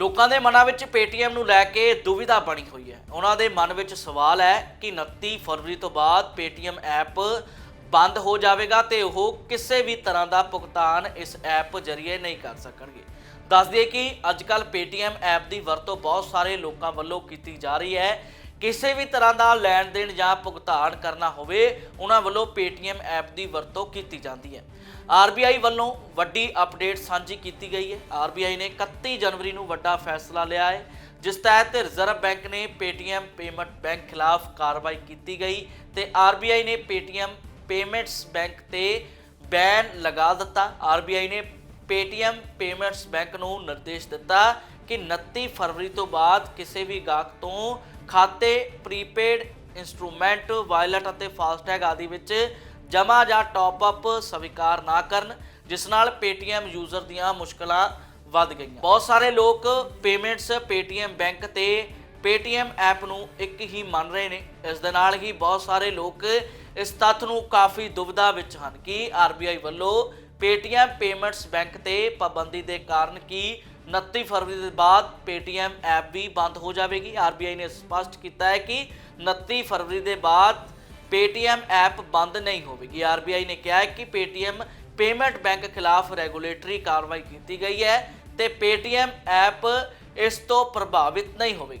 ਲੋਕਾਂ ਦੇ ਮਨਾਂ ਵਿੱਚ Paytm ਨੂੰ ਲੈ ਕੇ ਦੁਵਿਧਾ ਬਣੀ ਹੋਈ ਹੈ। ਉਹਨਾਂ ਦੇ ਮਨ ਵਿੱਚ ਸਵਾਲ ਹੈ ਕਿ 29 ਫਰਵਰੀ ਤੋਂ ਬਾਅਦ Paytm ਐਪ ਬੰਦ ਹੋ ਜਾਵੇਗਾ ਤੇ ਉਹ ਕਿਸੇ ਵੀ ਤਰ੍ਹਾਂ ਦਾ ਭੁਗਤਾਨ ਇਸ ਐਪ ਜ਼ਰੀਏ ਨਹੀਂ ਕਰ ਸਕਣਗੇ। ਦੱਸ ਦਈਏ ਕਿ ਅੱਜਕੱਲ Paytm ਐਪ ਦੀ ਵਰਤੋਂ ਬਹੁਤ ਸਾਰੇ ਲੋਕਾਂ ਵੱਲੋਂ ਕੀਤੀ ਜਾ ਰਹੀ ਹੈ। ਕਿਸੇ ਵੀ ਤਰ੍ਹਾਂ ਦਾ ਲੈਣ ਦੇਣ ਜਾਂ ਭੁਗਤਾਨ ਕਰਨਾ ਹੋਵੇ, ਉਹਨਾਂ ਵੱਲੋਂ Paytm ਐਪ ਦੀ ਵਰਤੋਂ ਕੀਤੀ ਜਾਂਦੀ ਹੈ। RBI ਵੱਲੋਂ ਵੱਡੀ ਅਪਡੇਟ ਸਾਂਝੀ ਕੀਤੀ ਗਈ ਹੈ। RBI ਨੇ 31 ਜਨਵਰੀ ਨੂੰ ਵੱਡਾ ਫੈਸਲਾ ਲਿਆ ਹੈ, ਜਿਸ ਤਹਿਤ ਰਿਜ਼ਰਵ ਬੈਂਕ ਨੇ Paytm ਪੇਮੈਂਟ ਬੈਂਕ ਖਿਲਾਫ ਕਾਰਵਾਈ ਕੀਤੀ ਗਈ ਤੇ RBI ਨੇ Paytm ਪੇਮੈਂਟਸ ਬੈਂਕ ਤੇ ਬੈਨ ਲਗਾ ਦਿੱਤਾ। RBI ਨੇ Paytm ਪੇਮੈਂਟਸ ਬੈਂਕ ਨੂੰ ਨਿਰਦੇਸ਼ ਦਿੱਤਾ ਕਿ 29 ਫਰਵਰੀ ਤੋਂ ਬਾਅਦ ਕਿਸੇ ਵੀ ਗਾਹਕ ਤੋਂ ਖਾਤੇ ਪ੍ਰੀਪੇਡ ਇਨਸਟਰੂਮੈਂਟ ਵਾਇਲਟ ਅਤੇ ਫਾਸਟੈਗ ਆਦਿ ਵਿੱਚ ਜਮ੍ਹਾਂ ਜਾਂ ਟਾਪ ਅਪ ਸਵੀਕਾਰ ਨਾ ਕਰਨ, ਜਿਸ ਨਾਲ Paytm ਯੂਜ਼ਰ ਦੀਆਂ ਮੁਸ਼ਕਲਾਂ ਵੱਧ ਗਈਆਂ। ਬਹੁਤ ਸਾਰੇ ਲੋਕ ਪੇਮੈਂਟਸ Paytm ਬੈਂਕ ਤੇ Paytm ਐਪ ਨੂੰ ਇੱਕ ਹੀ ਮੰਨ ਰਹੇ ਨੇ। ਇਸ ਦੇ ਨਾਲ ਹੀ ਬਹੁਤ ਸਾਰੇ ਲੋਕ ਇਸ ਤੱਥ ਨੂੰ ਕਾਫੀ ਦੁਬਿਧਾ ਵਿੱਚ ਹਨ ਕਿ RBI ਵੱਲੋਂ Paytm ਪੇਮੈਂਟਸ ਬੈਂਕ ਤੇ ਪਾਬੰਦੀ ਦੇ ਕਾਰਨ ਕੀ 29 ਫਰਵਰੀ ਦੇ ਬਾਅਦ Paytm ਐਪ ਵੀ ਬੰਦ ਹੋ ਜਾਵੇਗੀ। RBI ਨੇ ਸਪਸ਼ਟ ਕੀਤਾ ਹੈ ਕਿ 29 ਫਰਵਰੀ ਦੇ ਬਾਅਦ Paytm ਐਪ ਬੰਦ ਨਹੀਂ ਹੋਵੇਗੀ। RBI ਨੇ ਕਿਹਾ ਹੈ ਕਿ Paytm ਪੇਮੈਂਟ ਬੈਂਕ ਖਿਲਾਫ ਰੈਗੂਲੇਟਰੀ ਕਾਰਵਾਈ ਕੀਤੀ ਗਈ ਹੈ ਤੇ Paytm ਐਪ ਇਸ ਤੋਂ ਪ੍ਰਭਾਵਿਤ ਨਹੀਂ ਹੋਵੇਗਾ।